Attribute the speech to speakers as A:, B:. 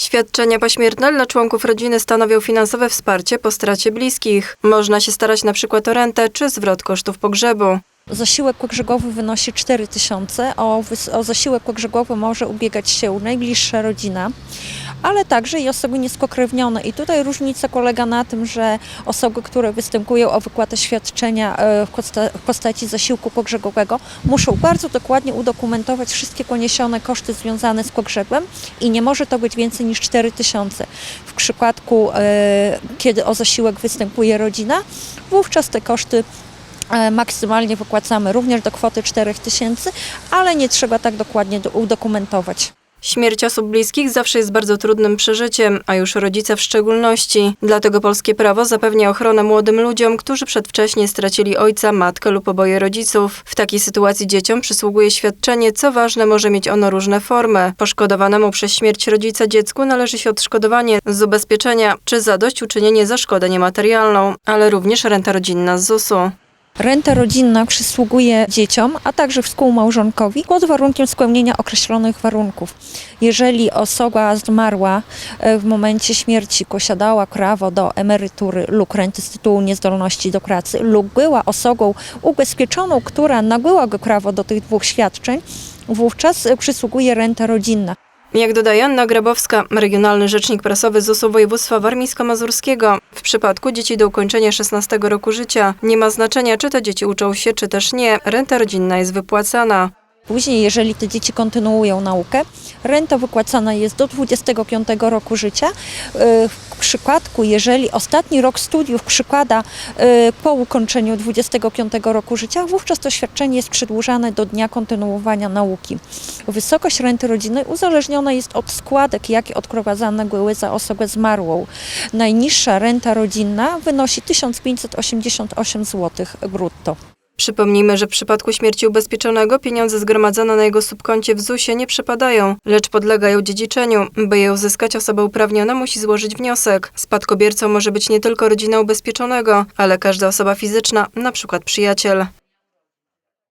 A: Świadczenia pośmiertne dla członków rodziny stanowią finansowe wsparcie po stracie bliskich. Można się starać na przykład o rentę czy zwrot kosztów pogrzebu.
B: Zasiłek pogrzebowy wynosi 4 tysiące. O, o zasiłek pogrzebowy może ubiegać się najbliższa rodzina, ale także i osoby niespokrewnione. I tutaj różnica polega na tym, że osoby, które występują o wypłatę świadczenia e, w posta- w postaci zasiłku pogrzebowego, muszą bardzo dokładnie udokumentować wszystkie poniesione koszty związane z pogrzebem i nie może to być więcej niż 4 tysiące. W przypadku, e, kiedy o zasiłek występuje rodzina, wówczas te koszty Maksymalnie wypłacamy również do kwoty 4000, ale nie trzeba tak dokładnie do- udokumentować.
A: Śmierć osób bliskich zawsze jest bardzo trudnym przeżyciem, a już rodzice w szczególności. Dlatego polskie prawo zapewnia ochronę młodym ludziom, którzy przedwcześnie stracili ojca, matkę lub oboje rodziców. W takiej sytuacji dzieciom przysługuje świadczenie, co ważne może mieć ono różne formy. Poszkodowanemu przez śmierć rodzica dziecku należy się odszkodowanie z ubezpieczenia czy zadośćuczynienie za szkodę niematerialną, ale również renta rodzinna z ZUS-u.
B: Renta rodzinna przysługuje dzieciom, a także współmałżonkowi pod warunkiem spełnienia określonych warunków. Jeżeli osoba zmarła e, w momencie śmierci posiadała prawo do emerytury lub renty z tytułu niezdolności do pracy lub była osobą ubezpieczoną, która nabyłaby prawo do tych dwóch świadczeń, wówczas przysługuje renta rodzinna.
A: Jak dodaje Anna Grabowska, regionalny rzecznik prasowy ZUS-u województwa warmińsko-mazurskiego, w przypadku dzieci do ukończenia 16 roku życia nie ma znaczenia, czy te dzieci uczą się, czy też nie, renta rodzinna jest wypłacana.
B: Później, jeżeli te dzieci kontynuują naukę, renta wypłacana jest do 25 roku życia. Yy, W przypadku, jeżeli ostatni rok studiów przykłada yy, po ukończeniu 25 roku życia, wówczas to świadczenie jest przedłużane do dnia kontynuowania nauki. Wysokość renty rodzinnej uzależniona jest od składek, jakie odprowadzane były za osobę zmarłą. Najniższa renta rodzinna wynosi 1588 zł brutto.
A: Przypomnijmy, że w przypadku śmierci ubezpieczonego pieniądze zgromadzone na jego subkoncie w ZUS-ie nie przypadają, lecz podlegają dziedziczeniu. By je uzyskać, osoba uprawniona musi złożyć wniosek. Spadkobiercą może być nie tylko rodzina ubezpieczonego, ale każda osoba fizyczna, na przykład przyjaciel.